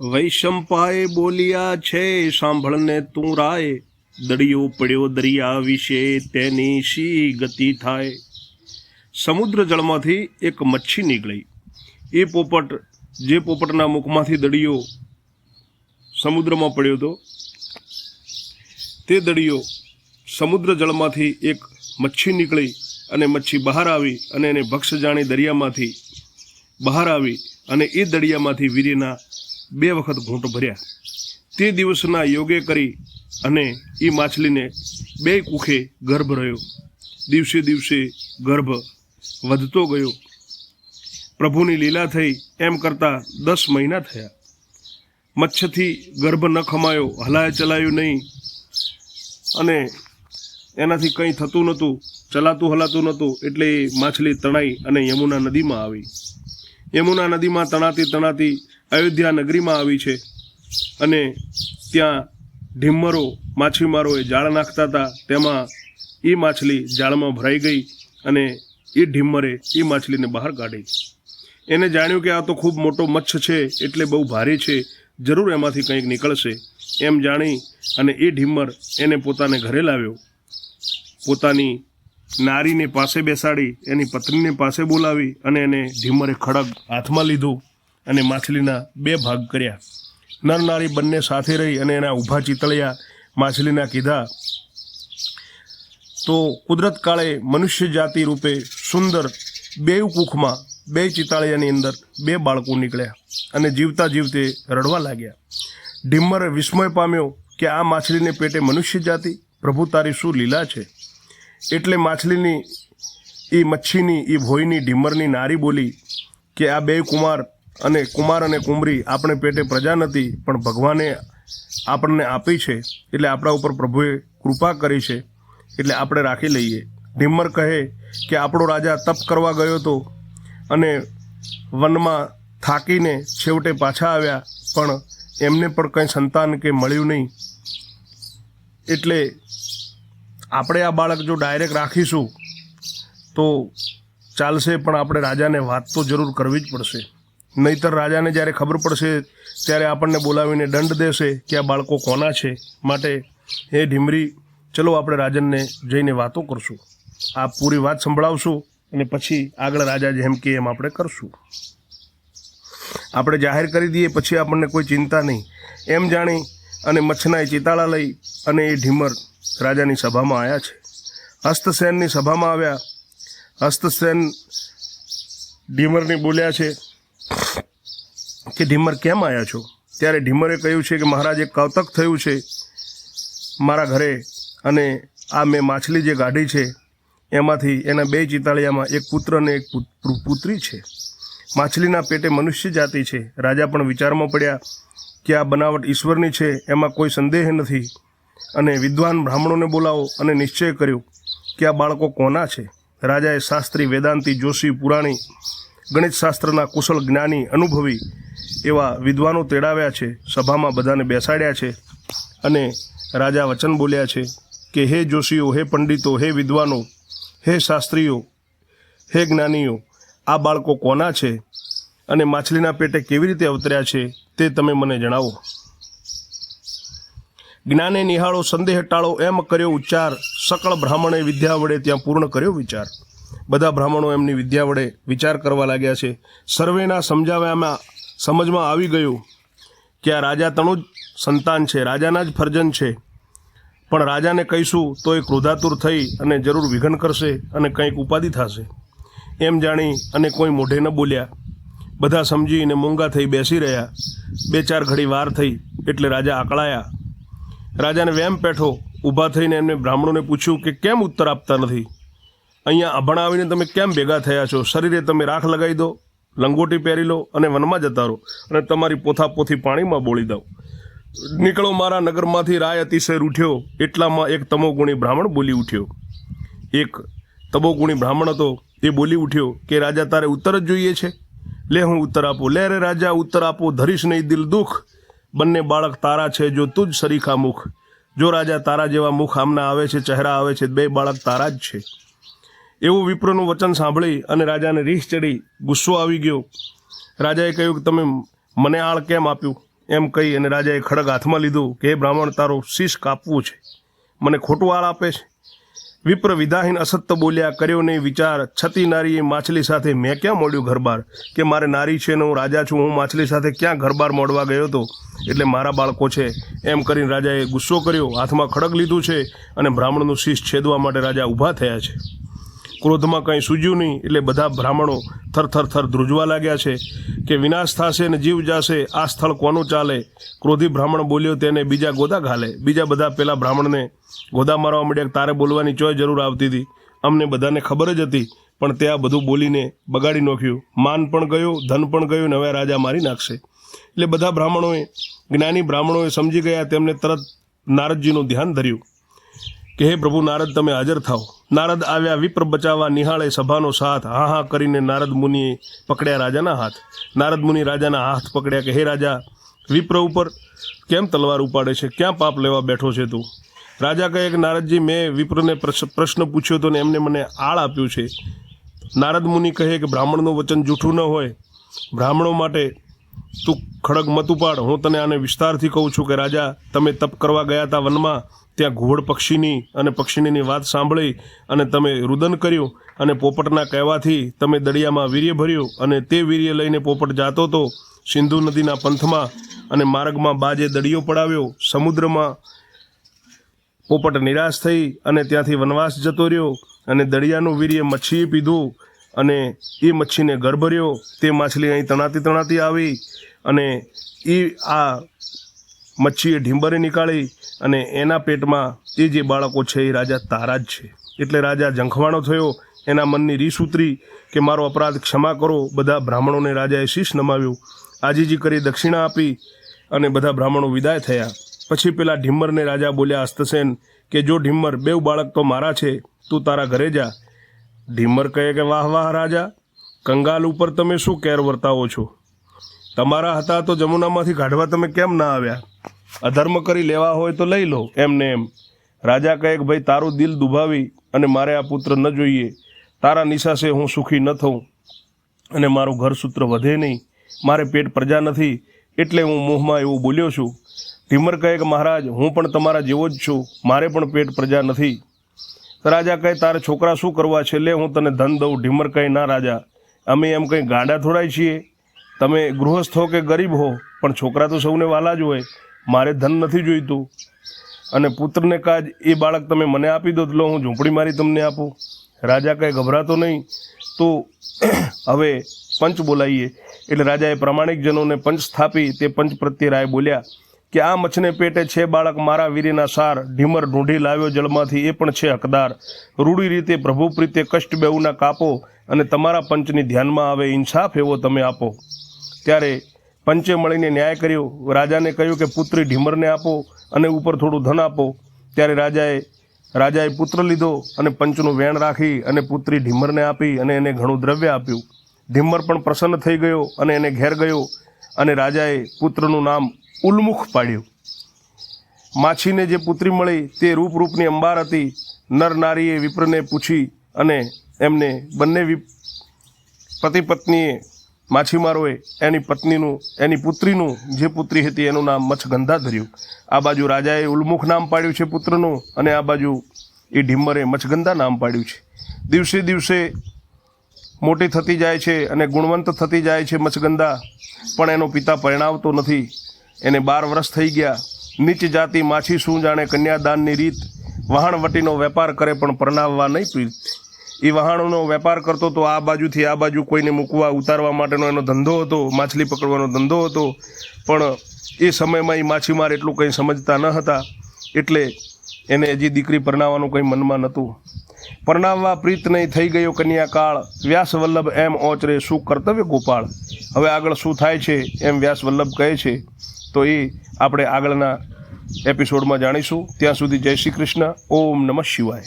વૈશંપાએ બોલ્યા છે, સાંભળને તું રાય. દડિયો પડ્યો દરિયા વિશે તેની શી ગતિ થાય? સમુદ્ર જળમાંથી એક મચ્છી નીકળી. એ પોપટ, જે પોપટના મુખમાંથી દડિયો સમુદ્રમાં પડ્યો હતો, તે દડિયો સમુદ્ર જળમાંથી એક મચ્છી નીકળી અને મચ્છી બહાર આવી અને એને ભક્ષ જાણી દરિયામાંથી બહાર આવી અને એ દરિયામાંથી વીર્યના બે વખત ઘૂંટ ભર્યા. તે દિવસના યોગે કરી અને એ માછલીને બે કુખે ગર્ભ રહ્યો. દિવસે દિવસે ગર્ભ વધતો ગયો. પ્રભુની લીલા થઈ એમ કરતાં દસ મહિના થયા. મચ્છથી ગર્ભ ન ખમાયો, હલાય ચલાયું નહીં. અને એનાથી કંઈ થતું નહોતું, ચલાતું હલાતું નહોતું, એટલે એ માછલી તણાઈ અને યમુના નદીમાં આવી. યમુના નદીમાં તણાતી તણાતી અયોધ્યા નગરીમાં આવી છે. અને ત્યાં ઢીમ્મરો, માછીમારોએ જાળ નાખતા હતા. તેમાં એ માછલી જાળમાં ભરાઈ ગઈ અને એ ઢીમ્મરે એ માછલીને બહાર કાઢી. એને જાણ્યું કે આ તો ખૂબ મોટો મચ્છ છે, એટલે બહુ ભારે છે, જરૂર એમાંથી કંઈક નીકળશે. એમ જાણી અને એ ઢીમ્મર એને પોતાને ઘરે લાવ્યો. પોતાની નારીને પાસે બેસાડી, એની પત્નીને પાસે બોલાવી અને એને ઢીમ્મરે ખડગ હાથમાં લીધું. અને માછલીના બે ભાગ કર્યા. નર નારી બંને સાથે રહી અને એના ઊભા ચિતળિયા માછલીના કીધા, તો કુદરત કાળે મનુષ્ય જાતિ રૂપે સુંદર બે કુખમાં બે ચિતાળિયાની અંદર બે બાળકો નીકળ્યા અને જીવતા જીવતે રડવા લાગ્યા. ઢીમ્મરે વિસ્મય પામ્યો કે આ માછલીને પેટે મનુષ્ય જાતિ? પ્રભુ, તારી શું લીલા છે? એટલે માછલીની એ મચ્છીની એ ભોયની ઢીમ્મરની નારી બોલી કે, આ બે કુમાર અને કુમાર અને કુંવરી આપણે પેટે પ્રજા નથી, પણ ભગવાને આપણને આપી છે. એટલે આપણા ઉપર પ્રભુએ કૃપા કરી છે. એટલે આપણે રાખી લઈએ. ઢીમર કહે કે આપણો રાજા તપ કરવા ગયો હતો અને વનમાં થાકીને છેવટે પાછા આવ્યા, પણ એમને પણ કંઈ સંતાન કે મળ્યું નહીં. એટલે આપણે આ બાળક જો ડાયરેક્ટ રાખીશું, તો ચાલશે, પણ આપણે રાજાને વાત તો જરૂર કરવી જ પડશે. નહીતર રાજાને જ્યારે ખબર પડશે, ત્યારે આપણને બોલાવીને દંડ દેશે કે આ બાળકો કોના છે માટે. હે ઢીમરી ચલો આપણે રાજનને જઈને વાતો કરશું. આ પૂરી વાત સંભળાવશું અને પછી આગળ રાજા જેમ કે એમ આપણે કરશું. આપણે જાહેર કરી દઈએ, પછી આપણને કોઈ ચિંતા નહીં. એમ જાણી અને મચ્છનાએ ચિતાળા લઈ અને એ ઢીમર રાજાની સભામાં આવ્યા છે. હસ્તસેનની સભામાં આવ્યા. હસ્તસેન ઢીમરની બોલ્યા છે કે ઢીમર કેમ આવ્યા છો? ત્યારે ઢીમરે કહ્યું છે કે મહારાજ, એક કૌતક થયું છે મારા ઘરે અને આ મેં માછલી જે કાઢી છે, એમાંથી એના બે ચિતાળિયામાં એક પુત્ર અને એક પુત- પુત્રી છે. માછલીના પેટે મનુષ્ય જાતિ છે. રાજા પણ વિચારમાં પડ્યા કે આ બનાવટ ઈશ્વરની છે, એમાં કોઈ સંદેહ નથી. અને વિદ્વાન બ્રાહ્મણોને બોલાવો અને નિશ્ચય કર્યો કે આ બાળકો કોના છે? રાજાએ શાસ્ત્રી વેદાંતિ જોશી પુરાણી ગણિત શાસ્ત્રના કુશળ જ્ઞાની અનુભવી એવા વિદ્વાનો તેડાવ્યા છે. સભામાં બધાને બેસાડ્યા છે અને રાજા વચન બોલ્યા છે કે, હે જોશીઓ, હે પંડિતો, હે વિદ્વાનો, હે શાસ્ત્રીઓ, હે જ્ઞાનીઓ, આ બાળકો કોના છે અને માછલીના પેટે કેવી રીતે અવતર્યા છે તે તમે મને જણાવો. જ્ઞાને નિહાળો, સંદેહ ટાળો, એમ કર્યો ઉચ્ચાર. સકળ બ્રાહ્મણે વિદ્યા વડે ત્યાં પૂર્ણ કર્યો વિચાર. બધા બ્રાહ્મણો એમની વિદ્યા વડે વિચાર કરવા લાગ્યા છે. સર્વેના સમજાવ્યામાં સમજમાં આવી ગયું કે આ રાજા તણું જ સંતાન છે, રાજાના જ ફરજન છે. પણ રાજાને કહીશું તો એ ક્રોધાતુર થઈ અને જરૂર વિઘન કરશે અને કંઈક ઉપાધિ થશે. એમ જાણી અને કોઈ મોઢે ન બોલ્યા. બધા સમજીને મૂંગા થઈ બેસી રહ્યા. બે ચાર ઘડી વાર થઈ એટલે રાજા આકળાયા. રાજાને વેમ પેઠો ઊભા થઈને એમને બ્રાહ્મણોને પૂછ્યું કે કેમ ઉત્તર આપતા નથી? અહીંયા અભણ આવીને તમે કેમ ભેગા થયા છો? શરીરે તમે રાખ લગાવી દો, લંગોટી પહેરી લો અને વનમાં જતા રહો અને તમારી પોથાપોથી પાણીમાં બોળી દો નીકળો મારા નગરમાંથી, રાય અતિશય રૂઠ્યો, એટલામાં એક તમોગુણી બ્રાહ્મણ બોલી ઉઠ્યો. એક તમોગુણી બ્રાહ્મણ હતો, એ બોલી ઉઠ્યો કે, રાજા, તારે ઉત્તર જ જોઈએ છે? લે, હું ઉત્તર આપું. લે રે રાજા, ઉત્તર આપો, ધરીશ નહીં દિલ દુઃખ. બંને બાળક તારા છે, જો તું જ સરીખા મુખ. જો રાજા તારા જેવા મુખ આમના આવે છે, ચહેરા આવે છે, બે બાળક તારા જ છે. એવું વિપ્રનું વચન સાંભળી અને રાજાને રીસ ચડી, ગુસ્સો આવી ગયો. રાજાએ કહ્યું કે તમે મને આળ કેમ આપ્યું? એમ કહી અને રાજાએ ખડગ હાથમાં લીધું કે બ્રાહ્મણ, તારો શીશ કાપવું છે. મને ખોટું આળ આપે છે. વિપ્ર વિધાહીન અસત્ય બોલ્યા, કર્યો નહીં, વિચાર. છતી નારીએ માછલી સાથે મેં ક્યાં મોડ્યું ઘરબાર? કે મારે નારી છે ને હું રાજા છું, હું માછલી સાથે ક્યાં ઘરબાર મોડવા ગયો હતો? એટલે મારા બાળકો છે. એમ કરીને રાજાએ ગુસ્સો કર્યો, હાથમાં ખડગ લીધું છે અને બ્રાહ્મણનું શીશ છેદવા માટે રાજા ઊભા થયા છે. ક્રોધમાં કંઈ સૂજ્યું નહીં, એટલે બધા બ્રાહ્મણો થર થર ધ્રુજવા લાગ્યા છે કે વિનાશ થશે ને જીવ જશે, આ સ્થળ કોનું ચાલે? ક્રોધી બ્રાહ્મણ બોલ્યો, તેને બીજા ગોદા ઘાલે. બીજા બધા પેલા બ્રાહ્મણને ગોદા મારવા માંડ્યા તારે બોલવાની ચોય જરૂર આવતી હતી. અમને બધાને ખબર જ હતી, પણ તે આ બધું બોલીને બગાડી નાખ્યું. માન પણ ગયું, ધન પણ ગયું ને હવે રાજા મારી નાખશે. એટલે બધા બ્રાહ્મણોએ, જ્ઞાની બ્રાહ્મણોએ સમજી ગયા, તેમને તરત નારદજીનું ધ્યાન ધર્યું. કે હે પ્રભુ, નારદ તમે હાજર થાઓ. નારદ આવ્યા વિપ્ર બચાવવા નિહાળે સભાનો સાથ. હા હા કરીને નારદ મુનિએ પકડ્યા રાજાના હાથ. નારદ મુનિ રાજાના હાથ પકડ્યા કે, હે રાજા, વિપ્ર ઉપર કેમ તલવાર ઉપાડે છે? ક્યાં પાપ લેવા બેઠો છે તું? રાજા કહે કે, નારદજી, મેં વિપ્રને પ્રશ- પ્રશ્ન પૂછ્યો હતો ને એમને મને આળ આપ્યું છે. નારદ મુનિ કહે કે, બ્રાહ્મણનું વચન જૂઠું ન હોય. બ્રાહ્મણો માટે તું ખડગ મત ઉપાડ. હું તને આને વિસ્તારથી કહું છું કે, રાજા, તમે તપ કરવા ગયા હતા વનમાં, ત્યાં ઘુવડ પક્ષીની અને પક્ષીનીની વાત સાંભળી અને તમે રુદન કર્યું અને પોપટના કહેવાથી તમે દરિયામાં વીર્ય ભર્યું અને તે વીર્ય લઈને પોપટ જાતો હતો સિંધુ નદીના પંથમાં અને માર્ગમાં બાજે દરિયો પડાવ્યો. સમુદ્રમાં પોપટ નિરાશ થઈ અને ત્યાંથી વનવાસ જતો રહ્યો અને દરિયાનું વીર્ય મચ્છીએ પીધું અને એ મચ્છીને ગર્ભ રહ્યો તે માછલી અહીં તણાતી તણાતી આવી અને એ આ મચ્છીએ ઢીંબરે નીકાળી અને એના પેટમાં એ જે બાળકો છે, એ રાજા તારા જ છે. એટલે રાજા ઝંખવાણો થયો, એના મનની રીસ ઉતરી કે મારો અપરાધ ક્ષમા કરો, બધા બ્રાહ્મણોને રાજાએ શીશ નમાવ્યું. આજીજી કરી દક્ષિણા આપી અને બધા બ્રાહ્મણો વિદાય થયા. પછી પેલા ઢીમ્મરને રાજા બોલ્યા, હસ્તસેન, કે જો ઢીમ્મર બેવ બાળક તો મારા છે, તું તારા ઘરે જા. ઢીમ્મર કહે કે વાહ વાહ, રાજા, કંગાલ ઉપર તમે શું કેર વર્તાવો છો? તમારા હતા તો જમુનામાંથી કાઢવા તમે કેમ ના આવ્યા? અધર્મ કરી લેવા હોય તો લઈ લો એમને એમ. રાજા કહે કે ભાઈ, તારું દિલ દુભાવી અને મારે આ પુત્ર ન જોઈએ. તારા નિશાસે હું સુખી ન થઉં અને મારું ઘર સૂત્ર વધે નહીં. મારે પેટ પ્રજા નથી, એટલે હું મોહમાં એવું બોલ્યો છું. ઢીમર કહે કે મહારાજ, હું પણ તમારા જેવો જ છું. મારે પણ પેટ પ્રજા નથી. તો રાજા કહે, તારે છોકરા શું કરવા છે? લે, હું તને ધન દઉં. ઢીમર કહે, ના રાજા, અમે એમ કંઈ ગાડા થોડાય છીએ. તમે ગૃહસ્થ હો કે ગરીબ હો, પણ છોકરા તો સૌને વાલા જ હોય. મારે ધન નથી જોઈતું. અને પુત્રને કાજ એ બાળક તમે મને આપી દો, તો હું ઝૂંપડી મારી તમને આપું. રાજા કંઈ ગભરાતો નહીં. તો હવે પંચ બોલાવીએ એટલે રાજાએ પ્રામાણિક જનોને પંચ સ્થાપી, તે પંચ પ્રત્યે રાય બોલ્યા. કે આ મચ્છને પેટે છે બાળક મારા વીરીના સાર. ઢીમર ઢૂંઢી લાવ્યો જળમાંથી, એ પણ છે હકદાર. રૂડી રીતે પ્રભુ પ્રીતે કષ્ટ બેઉના કાપો અને તમારા પંચની ધ્યાનમાં આવે, ઇન્સાફ એવો તમે આપો. ત્યારે પંચે મળીને ન્યાય કર્યો. રાજાને કહ્યું કે, પુત્રી ઢીમરને આપો અને ઉપર થોડું ધન આપો. ત્યારે રાજાએ રાજાએ પુત્ર લીધો અને પંચનું વેણ રાખી અને પુત્રી ઢીમરને આપી અને એને ઘણું દ્રવ્ય આપ્યું. ઢીમર પણ પ્રસન્ન થઈ ગયો અને એને ઘેર ગયો અને રાજાએ પુત્રનું નામ ઉલ્મુખ પાડ્યું. માછીને જે પુત્રી મળી તે રૂપરૂપની અંબાર હતી. નર નારીએ વિપ્રને પૂછી અને એમને બંને પતિ પત્નીએ માછીમારોએ એની પત્નીનું, એની પુત્રીનું જે પુત્રી હતી એનું નામ મચ્છગંધા ધર્યું. આ બાજુ રાજાએ ઉલ્મુખ નામ પાડ્યું છે પુત્રનું અને આ બાજુ એ ઢીમ્મરે મચ્છગંધા નામ પાડ્યું છે. દિવસે દિવસે મોટી થતી જાય છે અને ગુણવંત થતી જાય છે મચ્છગંધા, પણ એનો પિતા પરણાવતો નથી. એને બાર વર્ષ થઈ ગયા. નીચ જાતિ માછી શું જાણે કન્યાદાનની રીત વહાણવટીનો વેપાર કરે પણ પરણાવવા નહીં પ્રીત. એ વહાણનો વેપાર કરતો તો આ બાજુથી આ બાજુ કોઈને મૂકવા ઉતારવા માટેનો એનો ધંધો હતો, માછલી પકડવાનો ધંધો હતો. પણ એ સમયમાં એ માછીમાર એટલું કંઈ સમજતા ન હતા, એટલે એને હજી દીકરી પરણાવવાનું કંઈ મનમાં નહોતું. પરણાવવા પ્રીત નહીં થઈ ગયો કન્યાકાળ. વ્યાસવલ્લભ એમ ઓચરે, શું કર્તવ્ય ગોપાળ? હવે આગળ શું થાય છે? એમ વ્યાસવલ્લભ કહે છે તો એ આપણે આગળના એપિસોડમાં જાણીશું. ત્યાં સુધી જય શ્રી કૃષ્ણ. ઓમ નમઃ શિવાય.